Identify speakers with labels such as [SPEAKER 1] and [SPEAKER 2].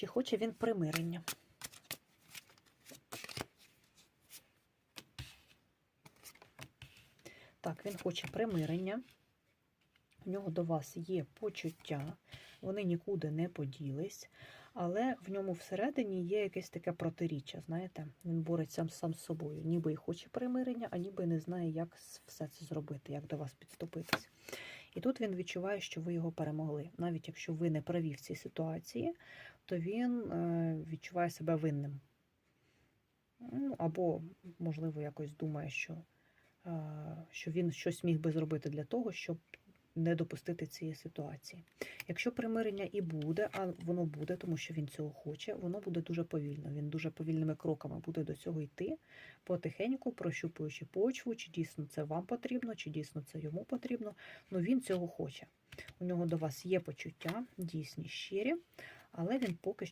[SPEAKER 1] Чи хоче він примирення? Так, він хоче примирення. У нього до вас є почуття, вони нікуди не поділись, але в ньому всередині є якесь таке протиріччя. Знаєте, він бореться сам з собою, ніби і хоче примирення, а ніби не знає, як все це зробити, як до вас підступитись. І тут він відчуває, що ви його перемогли. Навіть якщо ви не праві в цій ситуації, то він е, відчуває себе винним. Ну, або, можливо, якось думає, що, е, що він щось міг би зробити для того, щоб не допустити цієї ситуації. Якщо примирення і буде, а воно буде, тому що він цього хоче, воно буде дуже повільно. Він дуже повільними кроками буде до цього йти, потихеньку прощупуючи почву, чи дійсно це вам потрібно, чи дійсно це йому потрібно. Ну він цього хоче. У нього до вас є почуття, дійсні щирі, але він поки